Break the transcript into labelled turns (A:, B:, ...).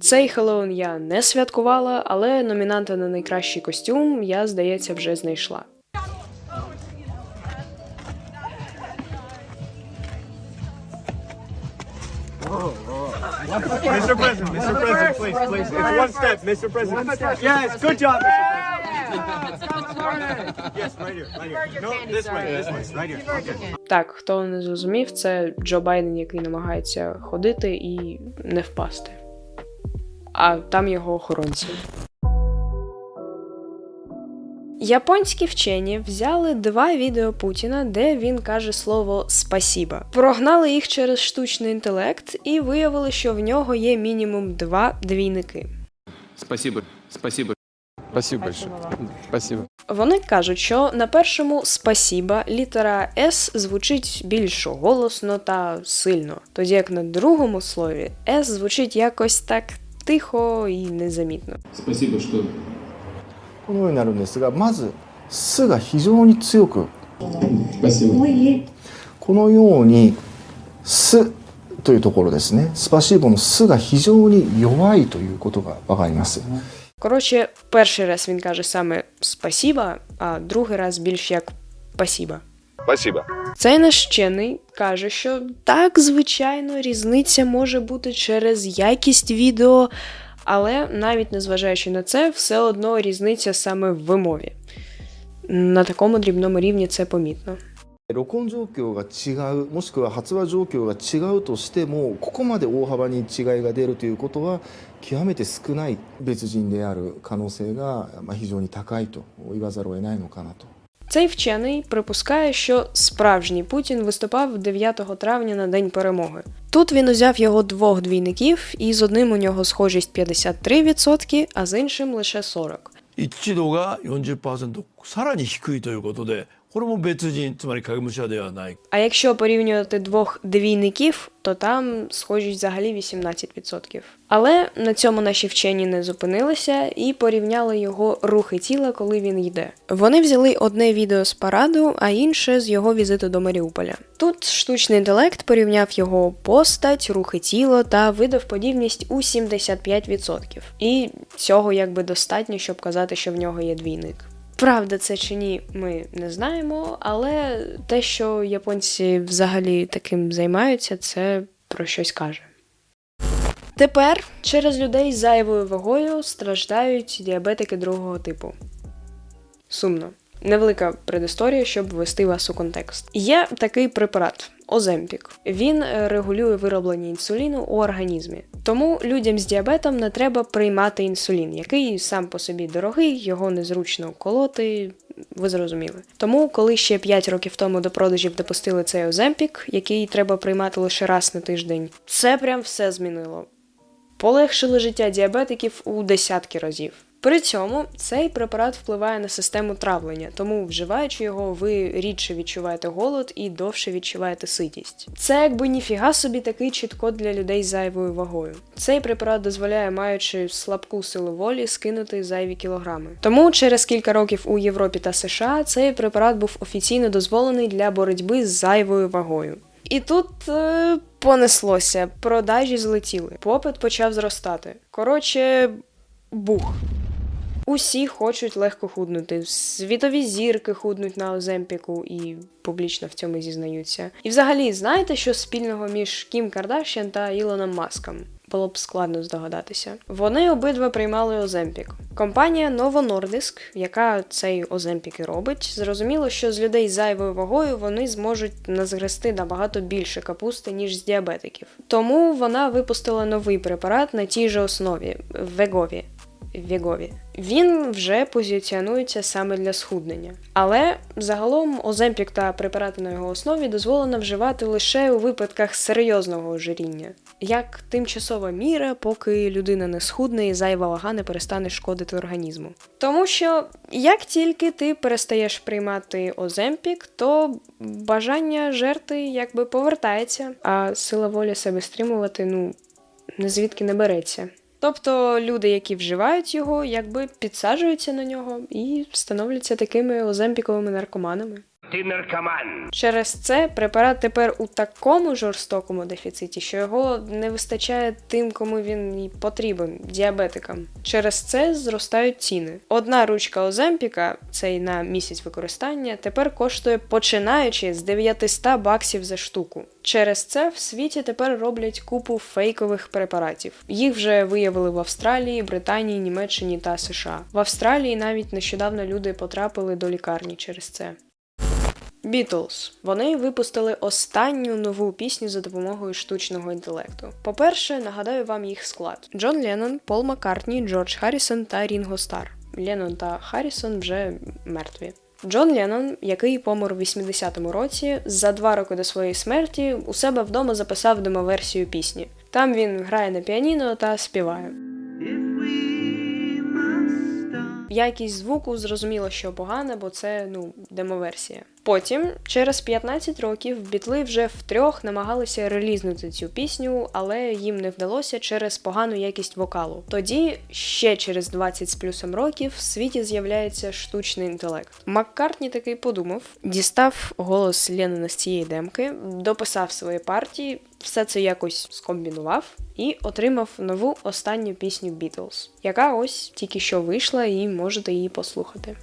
A: Цей Хеллоуін я не святкувала, але номінанта на найкращий костюм я, здається, вже знайшла.
B: Mr. President, Mr. President, please, please. It's one step, Mr. President. Yes, good job, Mr. President. Yes, right here, right here. No, this way, this way, right here. Okay.
A: Так, хто не зрозумів, це Джо Байден, який намагається ходити і не впасти. А там його охоронці. Японські вчені взяли два відео Путіна, де він каже слово спасіба. Прогнали їх через штучний інтелект і виявили, що в нього є мінімум два двійники.
C: Спасибо, спасибо.
D: Спасибо большое. Спасибо.
A: Вони кажуть, що на першому спасіба літера С звучить більш голосно та сильно, тоді як на другому слові С звучить якось так тихо і незамітно.
C: Спасибо, что
E: このようになるんですがまず「す」が非常に強く
C: спасибо.
E: このように「す」というところですねスパシーボの「す」が非常に弱いということがわかります。
A: Коротше, перший раз він каже саме спасіба, а другий раз більш як пасіба.
D: Спасибо.
A: Цей наш вчений каже, що так, звичайно, різниця може бути через якість відео, але навіть незважаючи на це, все одно різниця саме в вимові. На такому дрібному рівні це помітно.
E: 録音状況が違うもしくは発話状況が違うとしてもここまで大幅に違いが出るということは極めて少ない別人である可能性がまあ非常に高いと言わざるを得ないのかなと。
A: Цей вчений припускає, що справжній Путін виступав 9 травня на День перемоги. Тут він узяв його двох двійників, і з одним у нього схожість 53%, а з іншим лише 40%.
F: 一致度が40%さらに低いということでこれも別人つまり影武者ではない
A: А якщо порівнювати двох двійників, то там схожість взагалі 18%. Але на цьому наші вчені не зупинилися і порівняли його рухи тіла, коли він йде. Вони взяли одне відео з параду, а інше з його візиту до Маріуполя. Тут штучний інтелект порівняв його постать, рухи тіла та видав подібність у 75%. І цього якби достатньо, щоб казати, що в нього є двійник. Правда, це чи ні, ми не знаємо, але те, що японці взагалі таким займаються, це про щось каже. Тепер через людей з зайвою вагою страждають діабетики другого типу. Сумно. Невелика предісторія, щоб ввести вас у контекст. Є такий препарат Оземпік. Він е, регулює вироблення інсуліну у організмі. Тому людям з діабетом не треба приймати інсулін, який сам по собі дорогий, його незручно колоти. Ви зрозуміли. Тому, коли ще 5 років тому до продажів допустили цей Оземпік, який треба приймати лише раз на тиждень, це прям все змінило полегшили життя діабетиків у десятки разів. При цьому цей препарат впливає на систему травлення, тому вживаючи його, ви рідше відчуваєте голод і довше відчуваєте ситість. Це якби ніфіга собі такий чіткод для людей з зайвою вагою. Цей препарат дозволяє, маючи слабку силу волі, скинути зайві кілограми. Тому через кілька років у Європі та США цей препарат був офіційно дозволений для боротьби з зайвою вагою. І тут е, понеслося, продажі злетіли, попит почав зростати. Коротше, бух. Усі хочуть легко худнути. Світові зірки худнуть на Оземпіку і публічно в цьому зізнаються. І взагалі, знаєте, що спільного між Кім Кардашян та Ілоном Маском? Було б складно здогадатися. Вони обидва приймали Оземпік. Компанія Nordisk, яка цей Оземпік і робить, зрозуміло, що з людей зайвою вагою вони зможуть назгрести набагато більше капусти, ніж з діабетиків. Тому вона випустила новий препарат на тій же основі Вегові. Вігові. Він вже позиціонується саме для схуднення. Але загалом Оземпік та препарати на його основі дозволено вживати лише у випадках серйозного ожиріння, як тимчасова міра, поки людина не схудне і зайва вага не перестане шкодити організму. Тому що як тільки ти перестаєш приймати Оземпік, то бажання жерти якби повертається, а сила волі себе стримувати, ну, звідки не береться. Тобто люди, які вживають його, якби підсаджуються на нього і становляться такими оземпіковими наркоманами.
G: Ти наркоман.
A: Через це препарат тепер у такому жорстокому дефіциті, що його не вистачає тим, кому він потрібен діабетикам. Через це зростають ціни. Одна ручка Оземпіка, цей на місяць використання, тепер коштує починаючи з 900 баксів за штуку. Через це в світі тепер роблять купу фейкових препаратів. Їх вже виявили в Австралії, Британії, Німеччині та США. В Австралії навіть нещодавно люди потрапили до лікарні через це. Beatles. Вони випустили останню нову пісню за допомогою штучного інтелекту. По-перше, нагадаю вам їх склад: Джон Леннон, Пол Маккартні, Джордж Харрісон та Рінго Стар. Леннон та Харрісон вже мертві. Джон Леннон, який помер у 80-му році, за два роки до своєї смерті у себе вдома записав демоверсію пісні. Там він грає на піаніно та співає. Якість звуку зрозуміло, що погана, бо це ну демоверсія. Потім, через 15 років, бітли вже втрьох намагалися релізнути цю пісню, але їм не вдалося через погану якість вокалу. Тоді, ще через 20 з плюсом років, в світі з'являється штучний інтелект. Маккартні такий подумав, дістав голос Леннона з цієї демки, дописав свої партії, все це якось скомбінував і отримав нову останню пісню Beatles, яка ось тільки що вийшла, і можете її послухати.